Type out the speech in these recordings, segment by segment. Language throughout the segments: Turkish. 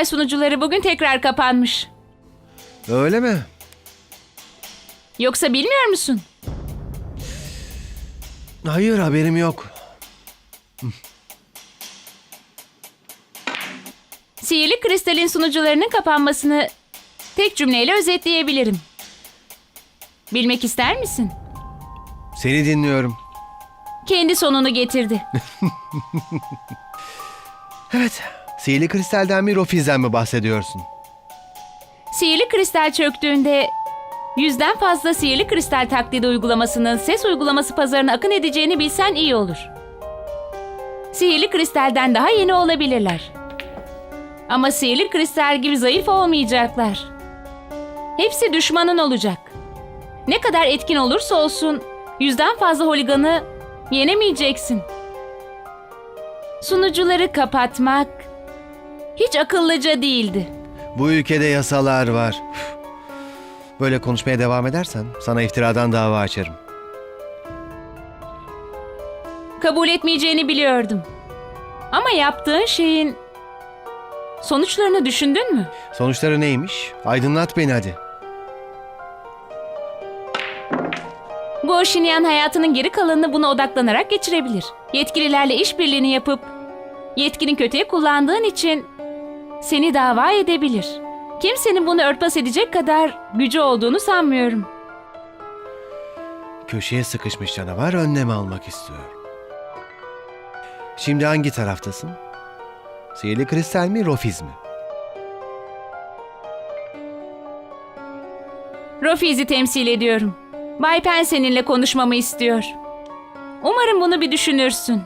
kristal sunucuları bugün tekrar kapanmış. Öyle mi? Yoksa bilmiyor musun? Hayır haberim yok. Sihirli kristalin sunucularının kapanmasını tek cümleyle özetleyebilirim. Bilmek ister misin? Seni dinliyorum. Kendi sonunu getirdi. Evet. Sihirli kristalden mi Rofiz'den mi bahsediyorsun? Sihirli kristal çöktüğünde yüzden fazla sihirli kristal taklidi uygulamasının ses uygulaması pazarına akın edeceğini bilsen iyi olur. Sihirli kristalden daha yeni olabilirler. Ama sihirli kristal gibi zayıf olmayacaklar. Hepsi düşmanın olacak. Ne kadar etkin olursa olsun yüzden fazla holiganı yenemeyeceksin. Sunucuları kapatmak hiç akıllıca değildi. Bu ülkede yasalar var. Böyle konuşmaya devam edersen sana iftiradan dava açarım. kabul etmeyeceğini biliyordum. Ama yaptığın şeyin sonuçlarını düşündün mü? Sonuçları neymiş? Aydınlat beni hadi. Guo Xinyan hayatının geri kalanını buna odaklanarak geçirebilir. Yetkililerle işbirliğini yapıp yetkini kötüye kullandığın için seni dava edebilir. Kimsenin bunu örtbas edecek kadar gücü olduğunu sanmıyorum. Köşeye sıkışmış canavar önlem almak istiyor. Şimdi hangi taraftasın? Sihirli kristal mi, Rofiz mi? Rofiz'i temsil ediyorum. Bay Pen seninle konuşmamı istiyor. Umarım bunu bir düşünürsün.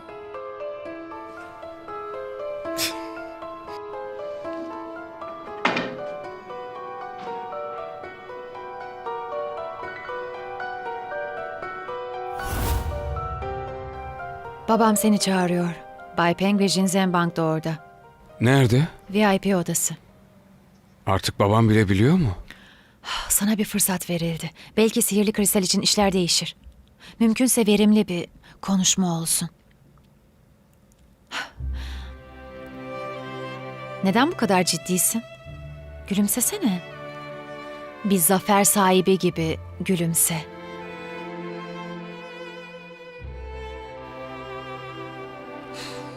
Babam seni çağırıyor. Bay Peng ve Jinzen Bank da orada. Nerede? VIP odası. Artık babam bile biliyor mu? Sana bir fırsat verildi. Belki sihirli kristal için işler değişir. Mümkünse verimli bir konuşma olsun. Neden bu kadar ciddisin? Gülümsesene. Bir zafer sahibi gibi gülümse.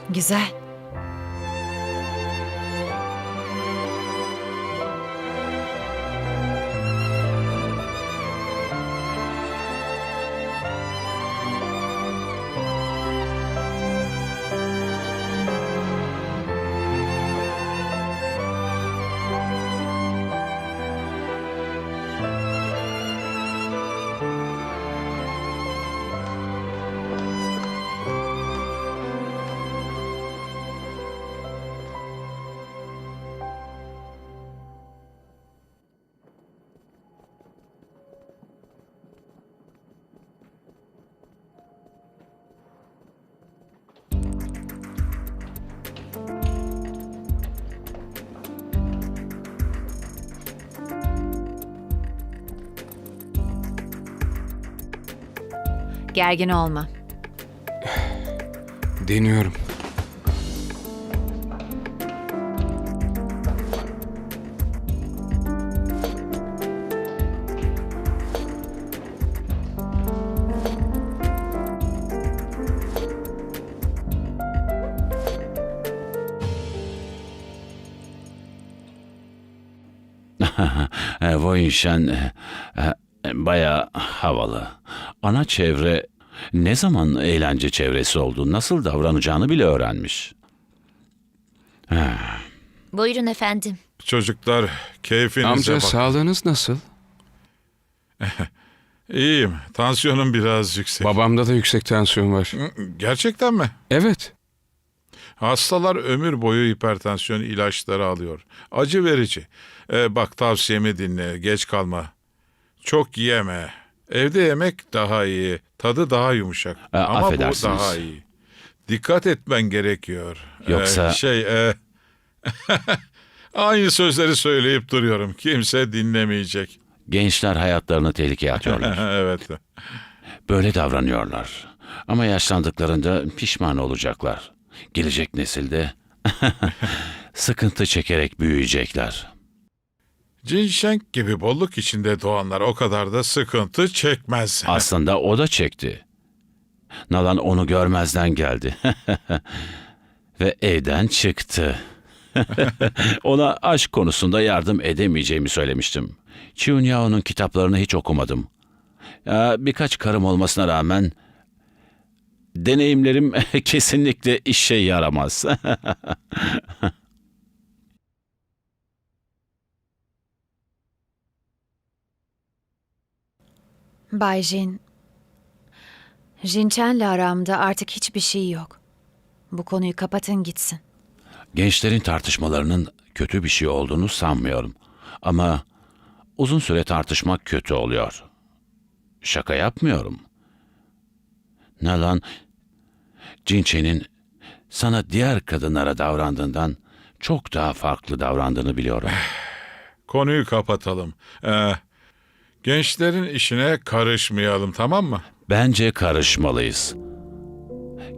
Güzel. Gergin olma. Deniyorum. E, Voyinşen e, e, bayağı havalı. Ana çevre ne zaman eğlence çevresi oldu, nasıl davranacağını bile öğrenmiş. Buyurun efendim. Çocuklar keyfinize Amca bak. sağlığınız nasıl? İyiyim. Tansiyonum biraz yüksek. Babamda da yüksek tansiyon var. Gerçekten mi? Evet. Hastalar ömür boyu hipertansiyon ilaçları alıyor. Acı verici. Ee, bak tavsiyemi dinle. Geç kalma. Çok yeme. Evde yemek daha iyi. Tadı daha yumuşak. Ee, Ama bu affedersiniz. daha iyi. Dikkat etmen gerekiyor. Ee, Yoksa- şey... e, Aynı sözleri söyleyip duruyorum. Kimse dinlemeyecek. Gençler hayatlarını tehlikeye atıyorlar. evet. Böyle davranıyorlar. Ama yaşlandıklarında pişman olacaklar. Gelecek nesilde sıkıntı çekerek büyüyecekler. Ginseng gibi bolluk içinde doğanlar o kadar da sıkıntı çekmez. Aslında o da çekti. Nalan onu görmezden geldi. Ve evden çıktı. Ona aşk konusunda yardım edemeyeceğimi söylemiştim. Chunyao'nun kitaplarını hiç okumadım. Ya, birkaç karım olmasına rağmen deneyimlerim kesinlikle işe yaramaz. Bay Jin, Jinchen'le aramda artık hiçbir şey yok. Bu konuyu kapatın gitsin. Gençlerin tartışmalarının kötü bir şey olduğunu sanmıyorum. Ama uzun süre tartışmak kötü oluyor. Şaka yapmıyorum. Nalan, Cinçe'nin sana diğer kadınlara davrandığından çok daha farklı davrandığını biliyorum. Konuyu kapatalım. Ee, gençlerin işine karışmayalım tamam mı? Bence karışmalıyız.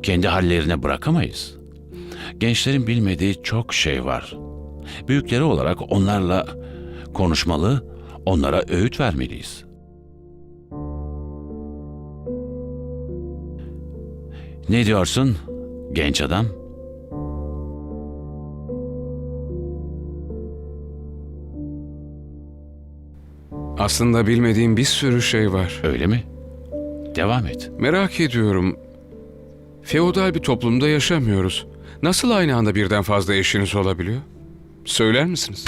Kendi hallerine bırakamayız. Gençlerin bilmediği çok şey var. Büyükleri olarak onlarla konuşmalı, onlara öğüt vermeliyiz. Ne diyorsun genç adam? Aslında bilmediğim bir sürü şey var. Öyle mi? Devam et. Merak ediyorum. Feodal bir toplumda yaşamıyoruz. Nasıl aynı anda birden fazla eşiniz olabiliyor? Söyler misiniz?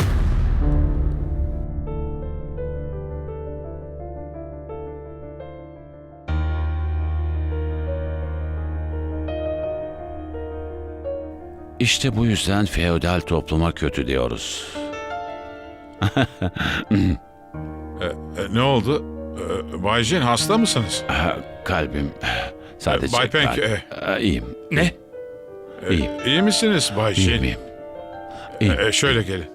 İşte bu yüzden feodal topluma kötü diyoruz. Ee, e, ne oldu? Ee, Bay Jin hasta mısınız? Ah, Kalbim sadece Bay Peng, kalp. e- Ah, iyiyim. Ne? İyiyim. İyi misiniz Bay İyiyim, Jin? iyiyim. İyiyim. Ee, şöyle. Gelin.